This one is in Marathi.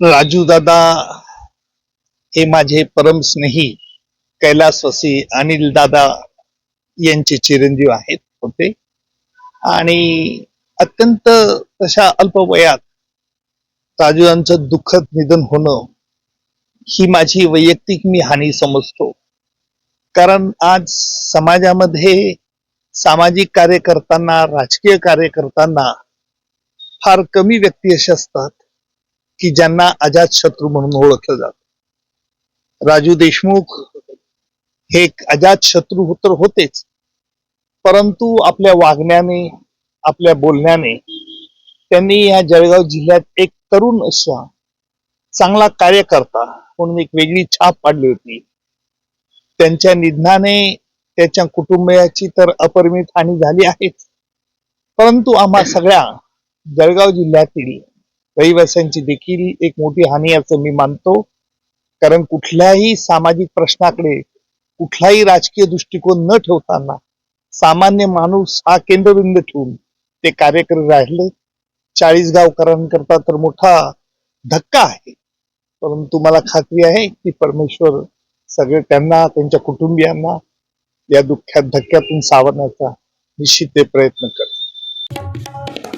राजू दादा हे माझे परम स्नेही कैलासवासी अनिल दादा यांचे चिरंजीव आहेत होते. आणि अत्यंत तशा अल्प वयात राजू यांचं दुःखद निधन होणं ही माझी वैयक्तिक मी हानी समजतो. कारण आज समाजामध्ये सामाजिक कार्य करताना राजकीय कार्य करताना फार कमी व्यक्ती असे असतात. की ज्यांना अजात शत्रू म्हणून ओळखलं जात. राजू देशमुख हे एक अजात शत्रू हो- तर होतेच. परंतु आपल्या वागण्याने आपल्या बोलण्याने त्यांनी या जळगाव जिल्ह्यात एक तरुण असा चांगला कार्यकर्ता म्हणून एक वेगळी छाप पाडली होती. त्यांच्या निधनाने त्याच्या कुटुंबियाची तर अपरिमित हानी झाली आहेच परंतु आम्हा सगळ्या जळगाव जिल्ह्यातील रहिवाशांची देखील एक मोठी हानी असं मी मानतो. कारण कुठल्याही सामाजिक प्रश्नाकडे कुठलाही राजकीय दृष्टिकोन न ठेवताना सामान्य माणूस हा केंद्रबिंदू ठेवून ते कार्य करत राहिले. चाळीस गावकरांकरता तर मोठा धक्का आहे. परंतु मला खात्री आहे की परमेश्वर सगळे त्यांना त्यांच्या कुटुंबियांना या दुःख्यात धक्क्यातून सावरण्याचा निश्चित ते प्रयत्न करतील.